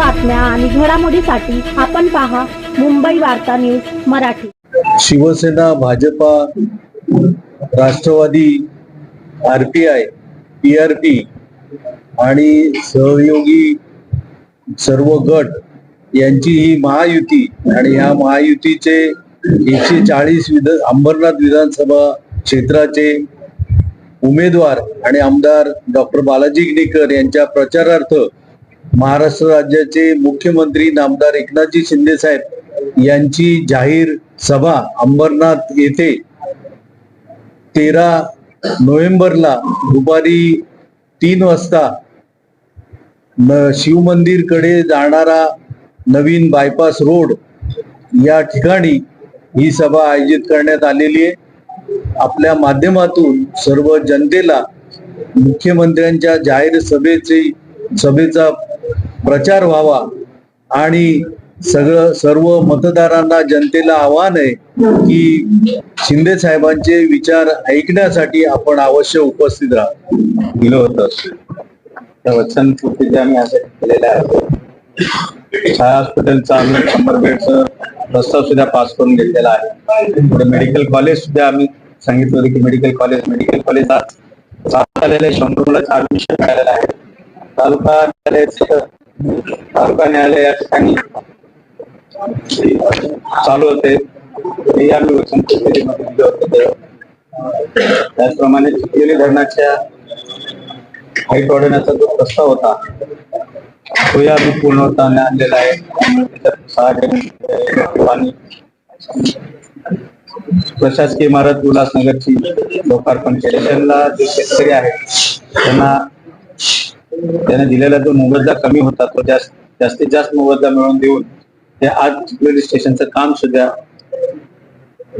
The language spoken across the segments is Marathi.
बातम्या आणि घडामोडीसाठी आपण पहा Mumbai Varta news Marathi. Shivsena Bhajapa Rashtravadi RPI P R P आणि सहयोगी सर्व गट यांची ही महायुती आणि ह्या महायुतीचे एकशे चाळीस विध अंबरनाथ विधानसभा क्षेत्राचे उमेदवार आणि आमदार डॉक्टर बालाजी गिडेकर यांच्या प्रचारार्थ महाराष्ट्र राज्याचे मुख्यमंत्री नामदार एकनाथजी शिंदे साहेब यांची जाहीर सभा अंबरनाथ येथे तेरा नोव्हेंबरला दुपारी तीन वाजता न जाणारा नवीन बायपास रोड या ठिकाणी ही सभा आयोजित करण्यात आलेली आहे. आपल्या माध्यमातून सर्व जनतेला मुख्यमंत्र्यांच्या जाहीर सभेची सभेचा प्रचार व्हावा आणि सगळं सर्व मतदारांना जनतेला आव्हान आहे की शिंदे साहेबांचे विचार ऐकण्यासाठी आपण अवश्य उपस्थित राहा दिलं होत. त्या वचन आम्ही असं केलेलं आहे. छाया हॉस्पिटलचा आम्ही शंभर बेडचं प्रस्ताव सुद्धा पास करून घेतलेला आहे. पुढे मेडिकल कॉलेज सुद्धा आम्ही सांगितलं होतं की मेडिकल कॉलेज मेडिकल कॉलेज चालू झालेलं आहे. शंभर मुलाचं ऍडमिशन मिळालेलं आहे. तालुका तालुका न्यायालय या ठिकाणी चालू होते. त्याचप्रमाणे चिखली धरणाच्या हाईट वाढवण्याचा जो प्रस्ताव होता तोही आम्ही पूर्णत्वाने आणलेला आहे. त्याच्यात पाणी. प्रशासकीय इमारत उल्हासनगरची लोकार्पण केले. त्यांना जे शेतकरी आहेत त्यांना त्याने दिलेला जो मोबदला कमी होता तो जास्त जास्तीत जास्त मोबदला मिळवून देऊन ते आज चिखलोली स्टेशनचं काम सुद्धा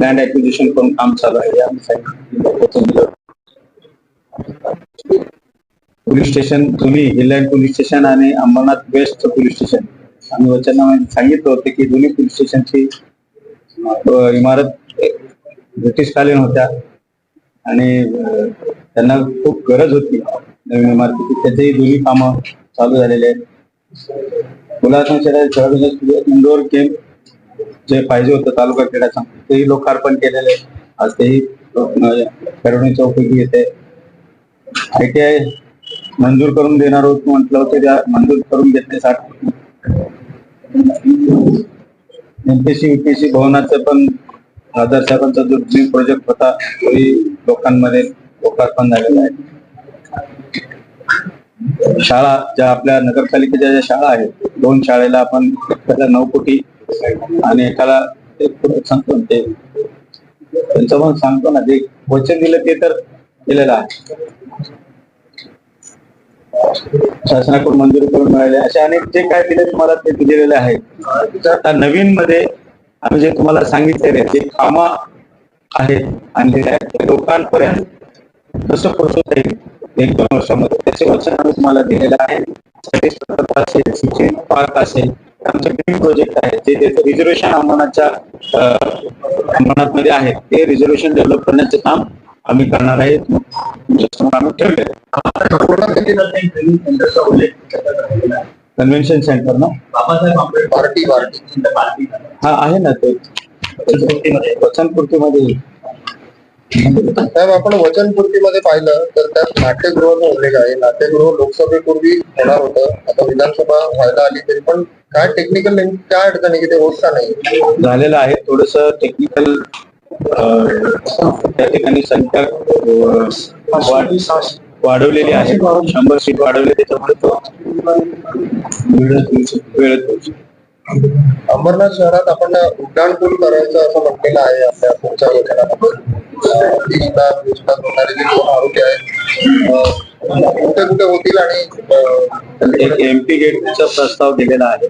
लँड ऍक्विजिशन करून काम चालू आहे. पोलीस स्टेशन तुम्ही हिलँड पोलीस स्टेशन आणि अंबरनाथ वेस्ट पोलीस स्टेशन. आम्ही वचनामध्ये म्हणजे सांगितलं होतं की दोन्ही पोलीस स्टेशनची इमारत ब्रिटिशकालीन होत्या. आणि त्यांना खूप गरज होती. नवीन इमारतीची त्याचेही दोन्ही कामं चालू झालेले आहेत. मुलांना इंडोर गेम म्हणजे जे पाहिजे होतं तालुका क्रीडाचा तेही लोकार्पण केलेले आज तेही खेळवणीच्या उपयोगी येते. आय टी आय मंजूर करून देणार होत म्हटलं होतं त्या मंजूर करून घेतल्यासाठी एमपीसी युपीसी भवनाचं पण आधार साहेबांचा जो ड्रीम प्रोजेक्ट होता तोही लोकांमध्ये लोकार्पण झालेला आहे. शाळा ज्या आपल्या नगरपालिकेच्या ज्या शाळा आहेत दोन शाळेला आपण एखाद्या नऊ कोटी आणि एकाला सांगतो ना ते. त्यांचं पण सांगतो ना जे वचन दिलं ते तर दिलेलं आहे. शासनाकडून मंजुरी करून मिळाले. असे अनेक जे काय दिले तुम्हाला ते दिलेले आहेत. आता नवीन मध्ये आम्ही जे तुम्हाला सांगितलेले जे कामं आहेत आणि लोकांपर्यंत कसं पोहोचवता येईल. एक दोन वर्षामध्ये त्याचे वचन आम्ही तुम्हाला दिलेलं आहे. सर्व्हिस असेल सिंचन पार्क असेल. आमचे ड्रीम प्रोजेक्ट आहे. जे त्याचं रिझर्वेशन अंबरनाथच्या अंबरनाथमध्ये आहे ते रिझर्वेशन डेव्हलप करण्याचे काम आम्ही करणार आहे. त्याच्यामुळे आम्ही ठेवले कन्व्हेन्शन सेंटर ना? पार्टी पार्टी हा आहे ना ते. वचनपूर्तीमध्ये साहेब आपण वचनपूर्तीमध्ये पाहिलं तर त्यात नाट्यगृह उल्लेख आहे नाट्यगृह लोकसभेपूर्वी होणार होतं आता विधानसभा व्हायला आली तरी पण काय टेक्निकल काय अडचण आहे की ते होत का नाही? झालेलं आहे थोडस टेक्निकल त्या ठिकाणी संख्या वाढवलेली आहे. शंभर सीट वाढवले त्याच्यामुळे तो. अंबरनाथ शहरात आपण उड्डाणपूल करायचं असं म्हटलेलं आहे आपल्या पुढच्या वचनामध्ये अं, दिशा दिशा होणारे जे दोन आरोग्य आहेत कुठे कुठे होतील आणि एक एमपी गेटचा प्रस्ताव दिलेला आहे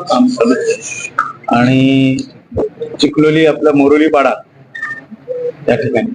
काम चालू आहे. आणि चिखलोली आपला मोरोली पाडा त्या ठिकाणी